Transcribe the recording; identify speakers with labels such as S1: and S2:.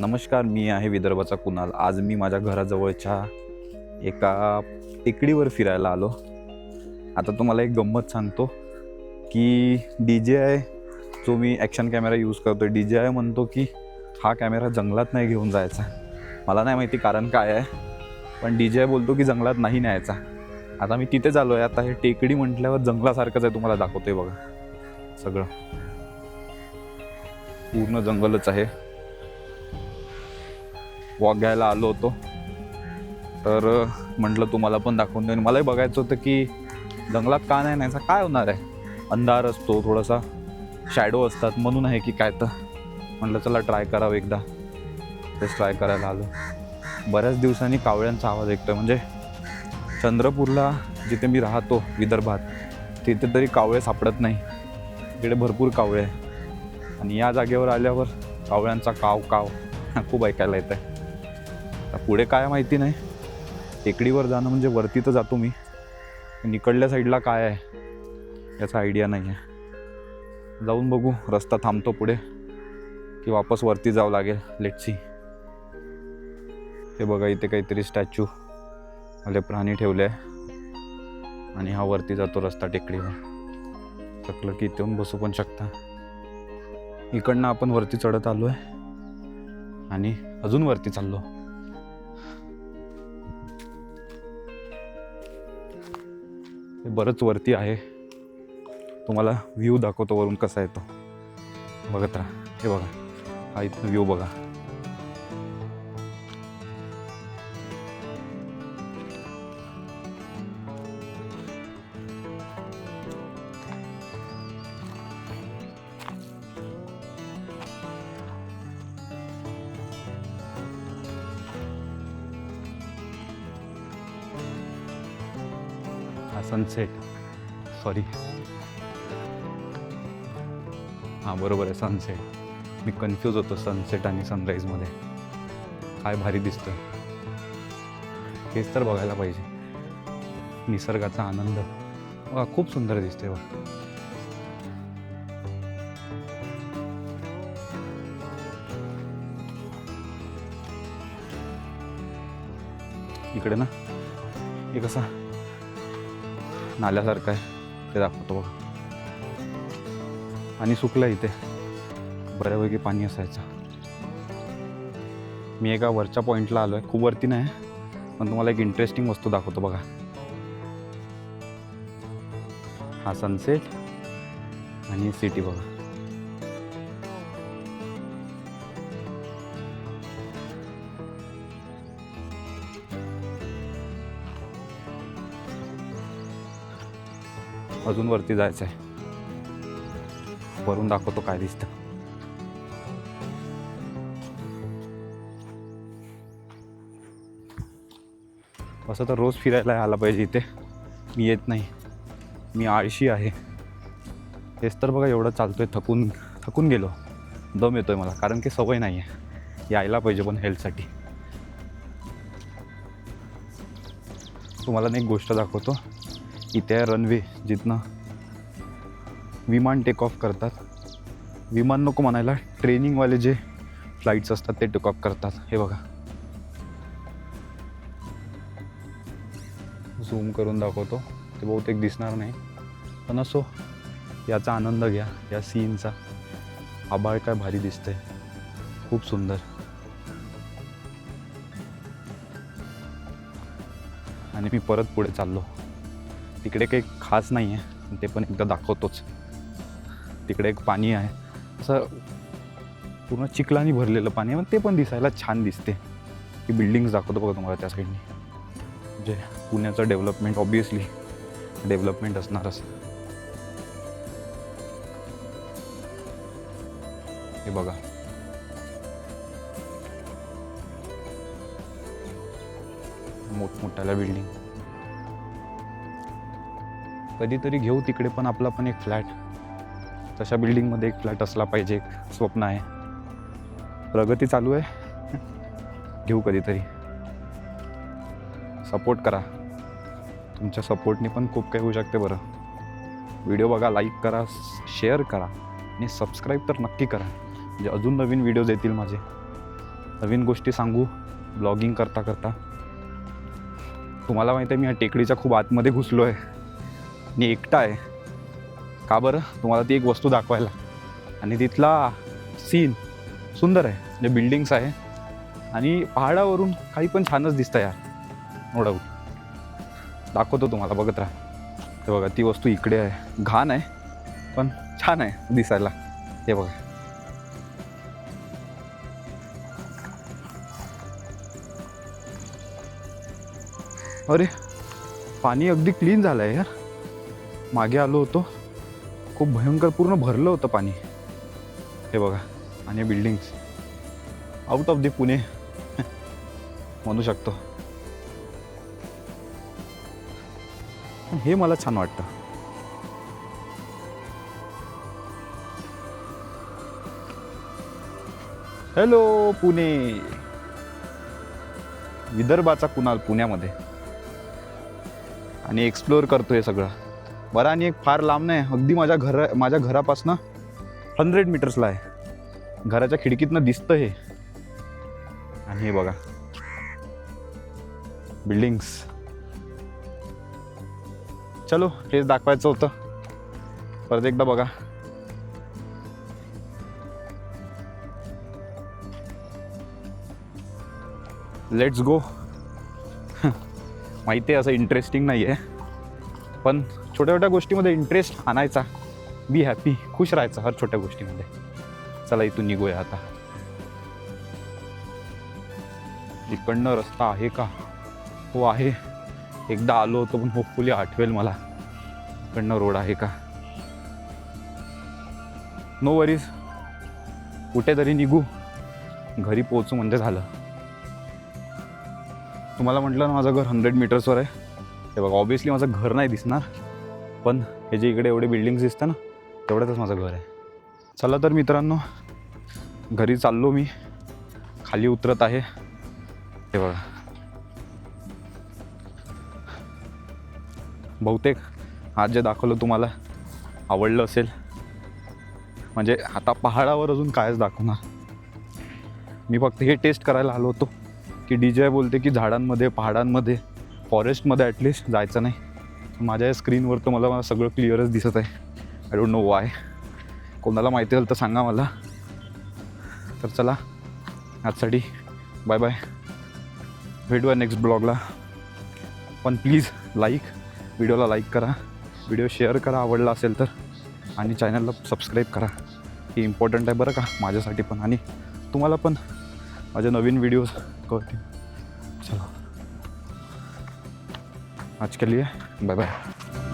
S1: नमस्कार मी आहे विदर्भाचा कुणाल. आज मी माझ्या घराजवळच्या एका टेकडीवर फिरायला आलो. आता तुम्हाला एक गंमत सांगतो की डी जे आय जो मी ॲक्शन कॅमेरा यूज करतो डी जे आय म्हणतो की हा कॅमेरा जंगलात नाही घेऊन जायचा. मला नाही माहिती कारण काय आहे पण डी जे आय बोलतो की जंगलात नाही न्यायचा. आता मी तिथेच आलो आहे आता हे टेकडी म्हटल्यावर जंगलासारखंच आहे तुम्हाला दाखवतोय बघा सगळं. पूर्ण जंगलच आहे. वॉक घ्यायला आलो होतो. तर म्हटलं तुम्हाला पण दाखवून देईन. मलाही बघायचं होतं की जंगलात का नाही न्यायचा? काय होणार आहे? अंधार असतो थोडासा शॅडो असतात. म्हणून आहे की काय तर. म्हटलं चला ट्राय करावं एकदा. तेच ट्राय करायला आलो. बऱ्याच दिवसांनी कावळ्यांचा आवाज ऐकतोय. म्हणजे चंद्रपूरला जिथे मी राहतो विदर्भात तिथे तरी कावळे सापडत नाही. इकडे भरपूर कावळे आहे. आणि या जागेवर आल्यावर कावळ्यांचा काव काव खूप ऐकायला येत आहे पुढे काय माहिती नाही. टेकडीवर जाणं म्हणजे वरती तर जातो मी. निकडल्या साईडला काय आहे याचा आयडिया नाही आहे जाऊन बघू रस्ता थांबतो पुढे की वापस वरती जावं लागेल लेटसी हे बघा इथे काहीतरी स्टॅच्यू मध्ये प्राणी ठेवले आहे. आणि हा वरती जातो रस्ता टेकडीवर. चकलं की इथून बसू पण शकता. इकडनं आपण वरती चढत आलो आहे आणि अजून वरती चाललो. ते बरंच वरती आहे. तुम्हाला व्ह्यू दाखवतो वरून कसा येतो. बघत राहा. हे बघा. हा इथनं व्ह्यू बघा. सनसेट सॉरी हां बरोबर आहे सनसेट मी कन्फ्यूज होतो सनसेट आणि सनराईजमध्ये काय भारी दिसतं. हेच तर बघायला पाहिजे. निसर्गाचा आनंद. वा खूप सुंदर दिसते वा इकडे ना. हे कसा? नाल्यासारखं आहे. ते दाखवतो बघा. आणि सुकलं इथे. बऱ्यापैकी पाणी असायचं. मी एका वरच्या पॉईंटला आलो आहे खूप वरती नाही पण तुम्हाला एक इंटरेस्टिंग वस्तू दाखवतो बघा. हा सनसेट आणि सिटी बघा. अजून वरती जायचं आहे. वरून दाखवतो काय दिसतं. असं तर रोज फिरायला आला पाहिजे इथे. मी येत नाही. मी आळशी आहे. हेच तर बघा एवढं चालतोय थकून थकून गेलो. दम येतोय मला कारण की सवय नाही आहे यायला पाहिजे पण हेल्थसाठी. तुम्हाला एक गोष्ट दाखवतो. इथे आहे रनवे जिथनं विमान टेक ऑफ करतात. विमान नको म्हणायला ट्रेनिंगवाले जे फ्लाईट्स असतात ते टेक ऑफ करतात. हे बघा. झूम करून दाखवतो. ते बहुतेक दिसणार नाही. पण असो याचा आनंद घ्या. या सीनचा आभाळ काय भारी दिसतंय. खूप सुंदर. आणि मी परत पुढे चाललो. तिकडे काही खास नाही आहे. ते पण एकदा दाखवतोच. तिकडे एक पाणी आहे. असं पूर्ण चिखलानी भरलेलं पाणी आहे. पण ते पण दिसायला छान दिसते. की बिल्डिंग्स दाखवतो बघा तुम्हाला त्या साईडनी म्हणजे पुण्याचं डेव्हलपमेंट ऑब्विसली डेव्हलपमेंट असणारच. हे बघा. मोठमोठ्याला बिल्डिंग कधीतरी घेऊ तिकडे पण आपला पण एक फ्लॅट. तशा बिल्डिंगमध्ये एक फ्लॅट असला पाहिजे एक स्वप्न आहे. प्रगती चालू आहे. घेऊ कधीतरी. सपोर्ट करा. तुमच्या सपोर्टने पण खूप काही होऊ शकते बरं. व्हिडिओ बघा लाईक करा शेअर करा आणि सबस्क्राईब तर नक्की करा. म्हणजे अजून नवीन व्हिडिओज येतील माझे. नवीन गोष्टी सांगू ब्लॉगिंग करता करता. तुम्हाला माहिती आहे मी या टेकडीच्या खूप आतमध्ये घुसलो आहे आणि एकटा आहे. का बरं? तुम्हाला ती एक वस्तू दाखवायला. आणि तिथला सीन सुंदर आहे. म्हणजे बिल्डिंग्स आहे. आणि पहाडावरून काही पण छानच दिसतं यार. नो डाऊट दाखवतो तुम्हाला बघत राहा. हे बघा ती वस्तू इकडे आहे. घाण आहे पण छान आहे दिसायला. हे बघा. अरे पाणी अगदी क्लीन झालं आहे यार. मागे आलो होतो. खूप भयंकर पूर्ण भरलं होतं पाणी. हे बघा आणि buildings out of the Pune म्हणू शकतो. हे मला छान वाटतं. हॅलो पुणे विदर्भाचा कुणाल पुण्यामध्ये. आणि एक्सप्लोअर करतो हे सगळं. बरं आणि एक फार लांब नाही अगदी माझ्या घर माझ्या घरापासनं हंड्रेड मीटर्सला आहे. घराच्या खिडकीतनं दिसतं हे. आणि हे बघा. बिल्डिंग्स चलो हेच दाखवायचं होतं. परत एकदा बघा. लेट्स गो माहिती आहे असं इंटरेस्टिंग नाही आहे पण छोट्या छोट्या गोष्टीमध्ये इंटरेस्ट आणायचा. बी हॅपी खुश राहायचं हर छोट्या गोष्टीमध्ये. चला इथून निघूया आता. इकडनं रस्ता आहे का? हो आहे. एकदा आलो होतो पण होपफुली आठवेल मला. इकडनं रोड आहे का? नो वरीज कुठेतरी निघू. घरी पोहोचू म्हणजे झालं. तुम्हाला म्हटलं ना माझं घर हंड्रेड मीटर्सवर आहे. ते बघा ऑब्विसली माझं घर नाही दिसणार. पण हे जे इकडे एवढे बिल्डिंग्स दिसतं ना तेवढ्यातच माझं घर आहे. चला तर मित्रांनो घरी चाललो मी. खाली उतरत आहे. हे बघा. बहुतेक आज जे दाखवलं तुम्हाला आवडलं असेल. म्हणजे आता पहाडावर अजून कायच दाखवणार. मी फक्त हे टेस्ट करायला आलो होतो की डी जे बोलते की झाडांमध्ये पहाडांमध्ये फॉरेस्टमध्ये ॲटलिस्ट जायचं नाही. माझ्या या स्क्रीनवर तर मला मला सगळं क्लिअरच दिसत आहे. आय डोंट नो वाय कोणाला माहिती असेल तर सांगा मला. तर चला आजसाठी बाय बाय भेटूया नेक्स्ट ब्लॉगला पण प्लीज लाईक व्हिडिओला लाईक करा. व्हिडिओ शेअर करा आवडला असेल तर. आणि चॅनलला सबस्क्राईब करा. हे इम्पॉर्टंट आहे बरं का माझ्यासाठी पण. आणि तुम्हाला पण. माझे नवीन व्हिडिओज कळतील. चला. आज के लिए बाय बाय